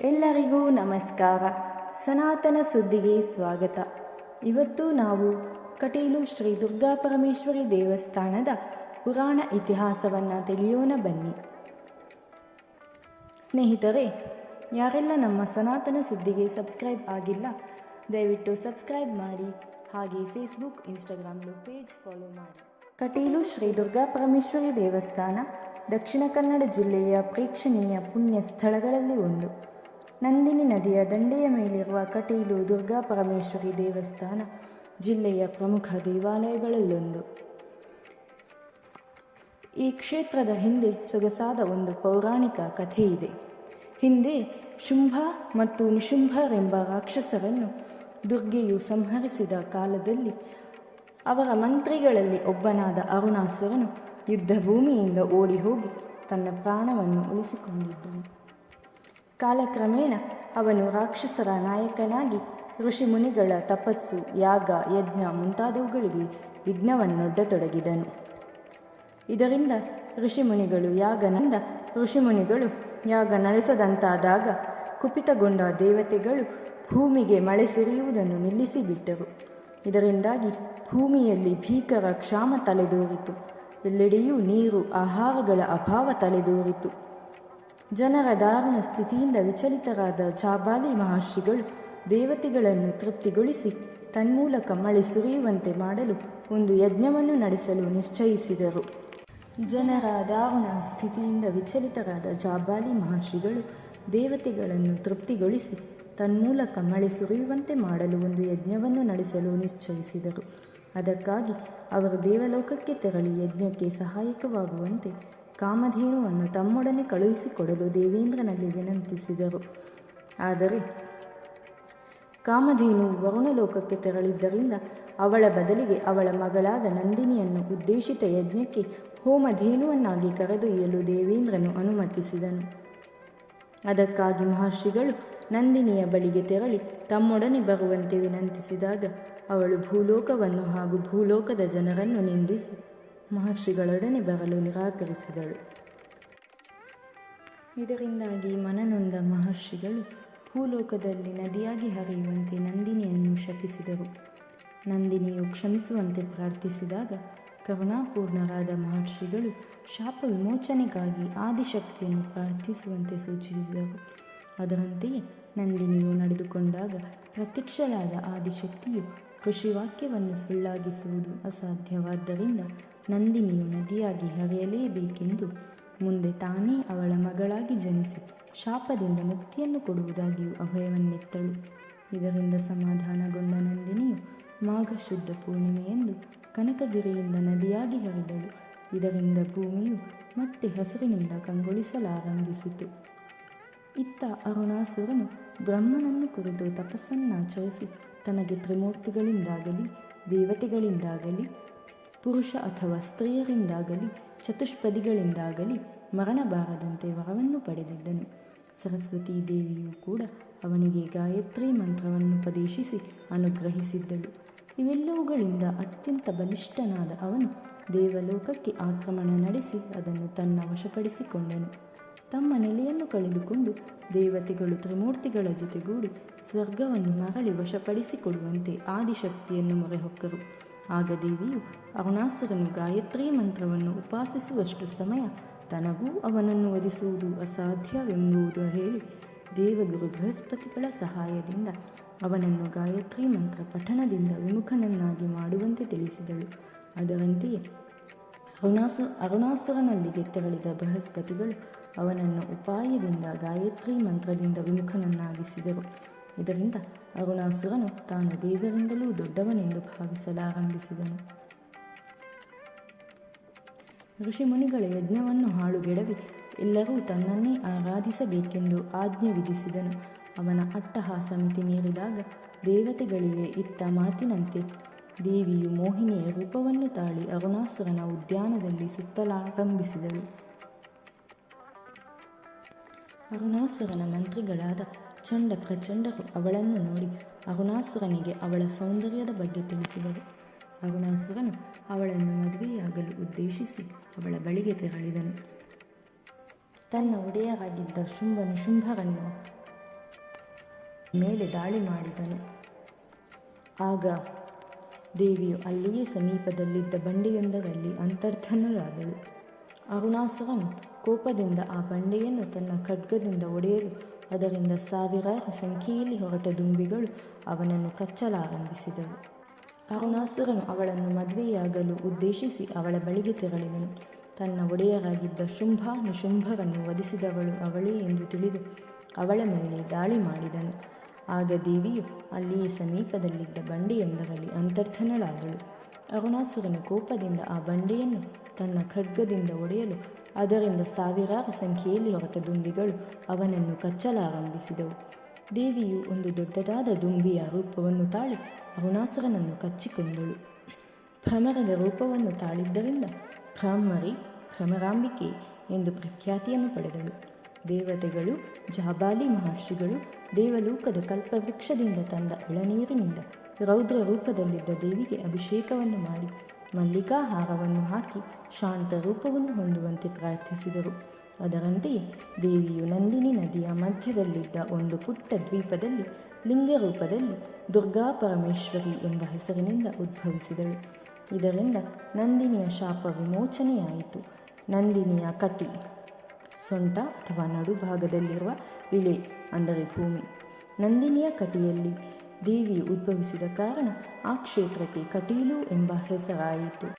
ಎಲ್ಲರಿಗೂ ನಮಸ್ಕಾರ. ಸನಾತನ ಸುದ್ದಿಗೆ ಸ್ವಾಗತ. ಇವತ್ತು ನಾವು ಕಟೀಲು ಶ್ರೀ ದುರ್ಗಾ ಪರಮೇಶ್ವರಿ ದೇವಸ್ಥಾನದ ಪುರಾಣ ಇತಿಹಾಸವನ್ನು ತಿಳಿಯೋಣ ಬನ್ನಿ. ಸ್ನೇಹಿತರೆ, ಯಾರೆಲ್ಲ ನಮ್ಮ ಸನಾತನ ಸುದ್ದಿಗೆ ಸಬ್ಸ್ಕ್ರೈಬ್ ಆಗಿಲ್ಲ, ದಯವಿಟ್ಟು ಸಬ್ಸ್ಕ್ರೈಬ್ ಮಾಡಿ, ಹಾಗೆ ಫೇಸ್ಬುಕ್ ಇನ್ಸ್ಟಾಗ್ರಾಮ್ಲು ಪೇಜ್ ಫಾಲೋ ಮಾಡಿ. ಕಟೀಲು ಶ್ರೀ ದುರ್ಗಾ ಪರಮೇಶ್ವರಿ ದೇವಸ್ಥಾನ ದಕ್ಷಿಣ ಕನ್ನಡ ಜಿಲ್ಲೆಯ ಪ್ರೇಕ್ಷಣೀಯ ಪುಣ್ಯ ಸ್ಥಳಗಳಲ್ಲಿ ಒಂದು. ನಂದಿನಿ ನದಿಯ ದಂಡೆಯ ಮೇಲಿರುವ ಕಟೀಲು ದುರ್ಗಾ ಪರಮೇಶ್ವರಿ ದೇವಸ್ಥಾನ, ಜಿಲ್ಲೆಯ ಪ್ರಮುಖ ದೇವಾಲಯಗಳಲ್ಲೊಂದು. ಈ ಕ್ಷೇತ್ರದ ಹಿಂದೆ ಸೊಗಸಾದ ಒಂದು ಪೌರಾಣಿಕ ಕಥೆ ಇದೆ. ಹಿಂದೆ ಶುಂಭ ಮತ್ತು ನಿಶುಂಭರೆಂಬ ರಾಕ್ಷಸರನ್ನು ದುರ್ಗೆಯು ಸಂಹರಿಸಿದ ಕಾಲದಲ್ಲಿ ಅವರ ಮಂತ್ರಿಗಳಲ್ಲಿ ಒಬ್ಬನಾದ ಅರುಣಾಸುರನು ಯುದ್ಧ ಭೂಮಿಯಿಂದ ಓಡಿ ಹೋಗಿ ತನ್ನ ಪ್ರಾಣವನ್ನು ಉಳಿಸಿಕೊಂಡಿದ್ದನು. ಕಾಲಕ್ರಮೇಣ ಅವನು ರಾಕ್ಷಸರ ನಾಯಕನಾಗಿ, ಋಷಿಮುನಿಗಳ ತಪಸ್ಸು, ಯಾಗ, ಯಜ್ಞ ಮುಂತಾದವುಗಳಿಗೆ ವಿಘ್ನವನ್ನೊಡ್ಡತೊಡಗಿದನು. ಇದರಿಂದ ಋಷಿಮುನಿಗಳು ಯಾಗನಂದ, ಋಷಿಮುನಿಗಳು ಯಾಗ ನಡೆಸದಂತಾದಾಗ ಕುಪಿತಗೊಂಡ ದೇವತೆಗಳು ಭೂಮಿಗೆ ಮಳೆ ಸುರಿಯುವುದನ್ನು ನಿಲ್ಲಿಸಿಬಿಟ್ಟರು. ಇದರಿಂದಾಗಿ ಭೂಮಿಯಲ್ಲಿ ಭೀಕರ ಕ್ಷಾಮ ತಲೆದೋರಿತು. ಎಲ್ಲೆಡೆಯೂ ನೀರು, ಆಹಾರಗಳ ಅಭಾವ ತಲೆದೋರಿತು. ಜನರ ದಾರುಣ ಸ್ಥಿತಿಯಿಂದ ವಿಚಲಿತರಾದ ಚಾಬಾಲಿ ಮಹರ್ಷಿಗಳು ದೇವತೆಗಳನ್ನು ತೃಪ್ತಿಗೊಳಿಸಿ ತನ್ಮೂಲಕ ಮಳೆ ಸುರಿಯುವಂತೆ ಮಾಡಲು ಒಂದು ಯಜ್ಞವನ್ನು ನಡೆಸಲು ನಿಶ್ಚಯಿಸಿದರು. ಜನರ ದಾರುಣ ಸ್ಥಿತಿಯಿಂದ ವಿಚಲಿತರಾದ ಜಾಬಾಲಿ ಮಹರ್ಷಿಗಳು ದೇವತೆಗಳನ್ನು ತೃಪ್ತಿಗೊಳಿಸಿ ತನ್ಮೂಲಕ ಮಳೆ ಸುರಿಯುವಂತೆ ಮಾಡಲು ಒಂದು ಯಜ್ಞವನ್ನು ನಡೆಸಲು ನಿಶ್ಚಯಿಸಿದರು. ಅದಕ್ಕಾಗಿ ಅವರು ದೇವಲೋಕಕ್ಕೆ ತೆರಳಿ ಯಜ್ಞಕ್ಕೆ ಸಹಾಯಕವಾಗುವಂತೆ ಕಾಮಧೇನುವನ್ನು ತಮ್ಮೊಡನೆ ಕಳುಹಿಸಿಕೊಡಲು ದೇವೇಂದ್ರನಲ್ಲಿ ವಿನಂತಿಸಿದರು. ಆದರೆ ಕಾಮಧೇನು ವರುಣಲೋಕಕ್ಕೆ ತೆರಳಿದ್ದರಿಂದ ಅವಳ ಬದಲಿಗೆ ಅವಳ ಮಗಳಾದ ನಂದಿನಿಯನ್ನು ಉದ್ದೇಶಿತ ಯಜ್ಞಕ್ಕೆ ಹೋಮಧೇನುವನ್ನಾಗಿ ಕರೆದೊಯ್ಯಲು ದೇವೇಂದ್ರನು ಅನುಮತಿಸಿದನು. ಅದಕ್ಕಾಗಿ ಮಹರ್ಷಿಗಳು ನಂದಿನಿಯ ಬಳಿಗೆ ತೆರಳಿ ತಮ್ಮೊಡನೆ ಬರುವಂತೆ ವಿನಂತಿಸಿದಾಗ ಅವಳು ಭೂಲೋಕವನ್ನು ಹಾಗೂ ಭೂಲೋಕದ ಜನರನ್ನು ನಿಂದಿಸಿ ಮಹರ್ಷಿಗಳೊಡನೆ ಬರಲು ನಿರಾಕರಿಸಿದಳು. ಇದರಿಂದಾಗಿ ಮನನೊಂದ ಮಹರ್ಷಿಗಳು ಭೂಲೋಕದಲ್ಲಿ ನದಿಯಾಗಿ ಹರಿಯುವಂತೆ ನಂದಿನಿಯನ್ನು ಶಪಿಸಿದರು. ನಂದಿನಿಯು ಕ್ಷಮಿಸುವಂತೆ ಪ್ರಾರ್ಥಿಸಿದಾಗ ಕರುಣಾಪೂರ್ಣರಾದ ಮಹರ್ಷಿಗಳು ಶಾಪ ವಿಮೋಚನೆಗಾಗಿ ಆದಿಶಕ್ತಿಯನ್ನು ಪ್ರಾರ್ಥಿಸುವಂತೆ ಸೂಚಿಸಿದರು. ಅದರಂತೆಯೇ ನಂದಿನಿಯು ನಡೆದುಕೊಂಡಾಗ ಪ್ರತ್ಯಕ್ಷಳಾದ ಆದಿಶಕ್ತಿಯು ಕೃಷಿವಾಕ್ಯವನ್ನು ಸುಳ್ಳಾಗಿಸುವುದು ಅಸಾಧ್ಯವಾದ್ದರಿಂದ ನಂದಿನಿಯು ನದಿಯಾಗಿ ಹರಿಯಲೇಬೇಕೆಂದು ಮುಂದೆ ತಾನೇ ಅವಳ ಮಗಳಾಗಿ ಜನಿಸಿ ಶಾಪದಿಂದ ಮುಕ್ತಿಯನ್ನು ಕೊಡುವುದಾಗಿಯೂ ಅಭಯವನ್ನಿತ್ತಳು. ಇದರಿಂದ ಸಮಾಧಾನಗೊಂಡ ನಂದಿನಿಯು ಮಾಘ ಶುದ್ಧ ಪೂರ್ಣಿಮೆಯೆಂದು ಕನಕಗಿರಿಯಿಂದ ನದಿಯಾಗಿ ಹರಿದಳು. ಇದರಿಂದ ಭೂಮಿಯು ಮತ್ತೆ ಹಸುರಿನಿಂದ ಕಂಗೊಳಿಸಲಾರಂಭಿಸಿತು. ಇತ್ತ ಅರುಣಾಸುರನು ಬ್ರಹ್ಮನನ್ನು ಕುರಿತು ತಪಸ್ಸನ್ನಾಚರಿಸಿ ತನಗೆ ತ್ರಿಮೂರ್ತಿಗಳಿಂದಾಗಲಿ, ದೇವತೆಗಳಿಂದಾಗಲಿ ಪುರುಷ ಅಥವಾ ಸ್ತ್ರೀಯರಿಂದಾಗಲಿ, ಚತುಷ್ಪದಿಗಳಿಂದಾಗಲಿ ಮರಣ ಬಾರದಂತೆ ವರವನ್ನು ಪಡೆದಿದ್ದನು. ಸರಸ್ವತೀ ದೇವಿಯು ಕೂಡ ಅವನಿಗೆ ಗಾಯತ್ರಿ ಮಂತ್ರವನ್ನು ಉಪದೇಶಿಸಿ ಅನುಗ್ರಹಿಸಿದ್ದಳು. ಇವೆಲ್ಲವುಗಳಿಂದ ಅತ್ಯಂತ ಬಲಿಷ್ಠನಾದ ಅವನು ದೇವಲೋಕಕ್ಕೆ ಆಕ್ರಮಣ ನಡೆಸಿ ಅದನ್ನು ತನ್ನ ವಶಪಡಿಸಿಕೊಂಡನು. ತಮ್ಮ ನೆಲೆಯನ್ನು ಕಳೆದುಕೊಂಡು ದೇವತೆಗಳು ತ್ರಿಮೂರ್ತಿಗಳ ಜೊತೆಗೂಡಿ ಸ್ವರ್ಗವನ್ನು ಮರಳಿ ವಶಪಡಿಸಿಕೊಡುವಂತೆ ಆದಿಶಕ್ತಿಯನ್ನು ಮೊರೆಹೊಕ್ಕರು ಆಗ ದೇವಿಯು ಅರುಣಾಸುರನು ಗಾಯತ್ರಿ ಮಂತ್ರವನ್ನು ಉಪಾಸಿಸುವಷ್ಟು ಸಮಯ ತನಗೂ ಅವನನ್ನು ವಧಿಸುವುದು ಅಸಾಧ್ಯವೆಂಬುದು ಹೇಳಿ ದೇವಗುರು ಬೃಹಸ್ಪತಿಗಳ ಸಹಾಯದಿಂದ ಅವನನ್ನು ಗಾಯತ್ರಿ ಮಂತ್ರ ಪಠಣದಿಂದ ವಿಮುಖನನ್ನಾಗಿ ಮಾಡುವಂತೆ ತಿಳಿಸಿದಳು. ಅದರಂತೆಯೇ ಅರುಣಾಸು, ಅರುಣಾಸುರನಲ್ಲಿಗೆ ತೆರಳಿದ ಬೃಹಸ್ಪತಿಗಳು ಅವನನ್ನು ಉಪಾಯದಿಂದ ಗಾಯತ್ರಿ ಮಂತ್ರದಿಂದ ವಿಮುಖನನ್ನಾಗಿಸಿದರು. ಇದರಿಂದ ಅರುಣಾಸುರನು ತಾನು ದೇವರಿಂದಲೂ ದೊಡ್ಡವನೆಂದು ಭಾವಿಸಲಾರಂಭಿಸಿದನು. ಋಷಿಮುನಿಗಳ ಯಜ್ಞವನ್ನು ಹಾಳುಗೆಡವಿ ಎಲ್ಲರೂ ತನ್ನನ್ನೇ ಆರಾಧಿಸಬೇಕೆಂದು ಆಜ್ಞೆ ವಿಧಿಸಿದನು. ಅವನ ಅಟ್ಟಹಾಸ ಮಿತಿ ಮೀರಿದಾಗ ದೇವತೆಗಳಿಗೆ ಇತ್ತ ಮಾತಿನಂತೆ ದೇವಿಯು ಮೋಹಿನಿಯ ರೂಪವನ್ನು ತಾಳಿ ಅರುಣಾಸುರನ ಉದ್ಯಾನದಲ್ಲಿ ಸುತ್ತಲಾರಂಭಿಸಿದಳು. ಅರುಣಾಸುರನ ಮಂತ್ರಿಗಳಾದ ಚಂಡ ಪ್ರಚಂಡರು ಅವಳನ್ನು ನೋಡಿ ಅರುಣಾಸುರನಿಗೆ ಅವಳ ಸೌಂದರ್ಯದ ಬಗ್ಗೆ ತಿಳಿಸಿದರು. ಅರುಣಾಸುರನು ಅವಳನ್ನು ಮದುವೆಯಾಗಲು ಉದ್ದೇಶಿಸಿ ಅವಳ ಬಳಿಗೆ ತೆರಳಿದನು. ತನ್ನ ಒಡೆಯರಾಗಿದ್ದ ಶುಂಭನು ಶುಂಭರನ್ನು ಮೇಲೆ ದಾಳಿ ಮಾಡಿದನು. ಆಗ ದೇವಿಯು ಅಲ್ಲಿಯೇ ಸಮೀಪದಲ್ಲಿದ್ದ ಬಂಡೆಯೊಂದರಲ್ಲಿ ಅಂತರ್ಧನರಾದಳು. ಅರುಣಾಸುರನು ಕೋಪದಿಂದ ಆ ಬಂಡೆಯನ್ನು ತನ್ನ ಖಡ್ಗದಿಂದ ಒಡೆಯಲು, ಅದರಿಂದ ಸಾವಿರಾರು ಸಂಖ್ಯೆಯಲ್ಲಿ ಹೊರಟ ದುಂಬಿಗಳು ಅವನನ್ನು ಕಚ್ಚಲಾರಂಭಿಸಿದವು. ಅರುಣಾಸುರನು ಅವಳನ್ನು ಮದುವೆಯಾಗಲು ಉದ್ದೇಶಿಸಿ ಅವಳ ಬಳಿಗೆ ತೆರಳಿದನು. ತನ್ನ ಒಡೆಯರಾಗಿದ್ದ ಶುಂಭ ನಿಶುಂಭವನ್ನು ವಧಿಸಿದವಳು ಅವಳೇ ಎಂದು ತಿಳಿದು ಅವಳ ಮೇಲೆ ದಾಳಿ ಮಾಡಿದನು. ಆಗ ದೇವಿಯು ಅಲ್ಲಿಯೇ ಸಮೀಪದಲ್ಲಿದ್ದ ಬಂಡೆಯೊಂದರಲ್ಲಿ ಅಂತರ್ಧನಳಾದಳು. ಅರುಣಾಸುರನು ಕೋಪದಿಂದ ಆ ಬಂಡೆಯನ್ನು ತನ್ನ ಖಡ್ಗದಿಂದ ಒಡೆಯಲು, ಅದರಿಂದ ಸಾವಿರಾರು ಸಂಖ್ಯೆಯಲ್ಲಿ ಹೊರಟ ದುಂಬಿಗಳು ಅವನನ್ನು ಕಚ್ಚಲಾರಂಭಿಸಿದವು. ದೇವಿಯು ಒಂದು ದೊಡ್ಡದಾದ ದುಂಬಿಯ ರೂಪವನ್ನು ತಾಳಿ ಅರುಣಾಸುರನನ್ನು ಕಚ್ಚಿಕೊಂಡಳು. ಭ್ರಮರದ ರೂಪವನ್ನು ತಾಳಿದ್ದರಿಂದ ಭ್ರಾಮರಿ, ಭ್ರಮರಾಂಬಿಕೆ ಎಂದು ಪ್ರಖ್ಯಾತಿಯನ್ನು ಪಡೆದಳು. ದೇವತೆಗಳು, ಜಾಬಾಲಿ ಮಹರ್ಷಿಗಳು ದೇವಲೋಕದ ಕಲ್ಪವೃಕ್ಷದಿಂದ ತಂದ ಎಳನೀರಿನಿಂದ ರೌದ್ರ ರೂಪದಲ್ಲಿದ್ದ ದೇವಿಗೆ ಅಭಿಷೇಕವನ್ನು ಮಾಡಿ ಮಲ್ಲಿಕಾಹಾರವನ್ನು ಹಾಕಿ ಶಾಂತ ರೂಪವನ್ನು ಹೊಂದುವಂತೆ ಪ್ರಾರ್ಥಿಸಿದರು. ಅದರಂತೆಯೇ ದೇವಿಯು ನಂದಿನಿ ನದಿಯ ಮಧ್ಯದಲ್ಲಿದ್ದ ಒಂದು ಪುಟ್ಟ ದ್ವೀಪದಲ್ಲಿ ಲಿಂಗ ರೂಪದಲ್ಲಿ ದುರ್ಗಾ ಪರಮೇಶ್ವರಿ ಎಂಬ ಹೆಸರಿನಿಂದ ಉದ್ಭವಿಸಿದಳು. ಇದರಿಂದ ನಂದಿನಿಯ ಶಾಪ ವಿಮೋಚನೆಯಾಯಿತು. ನಂದಿನಿಯ ಕಟಿ ಸೊಂಟ ಅಥವಾ ನಡುಭಾಗದಲ್ಲಿರುವ ಇಳೆ, ಅಂದರೆ ಭೂಮಿ, ನಂದಿನಿಯ ಕಟಿಯಲ್ಲಿ ದೇವಿಯು ಉದ್ಭವಿಸಿದ ಕಾರಣ ಆ ಕ್ಷೇತ್ರಕ್ಕೆ ಕಟೀಲು ಎಂಬ ಹೆಸರಾಯಿತು.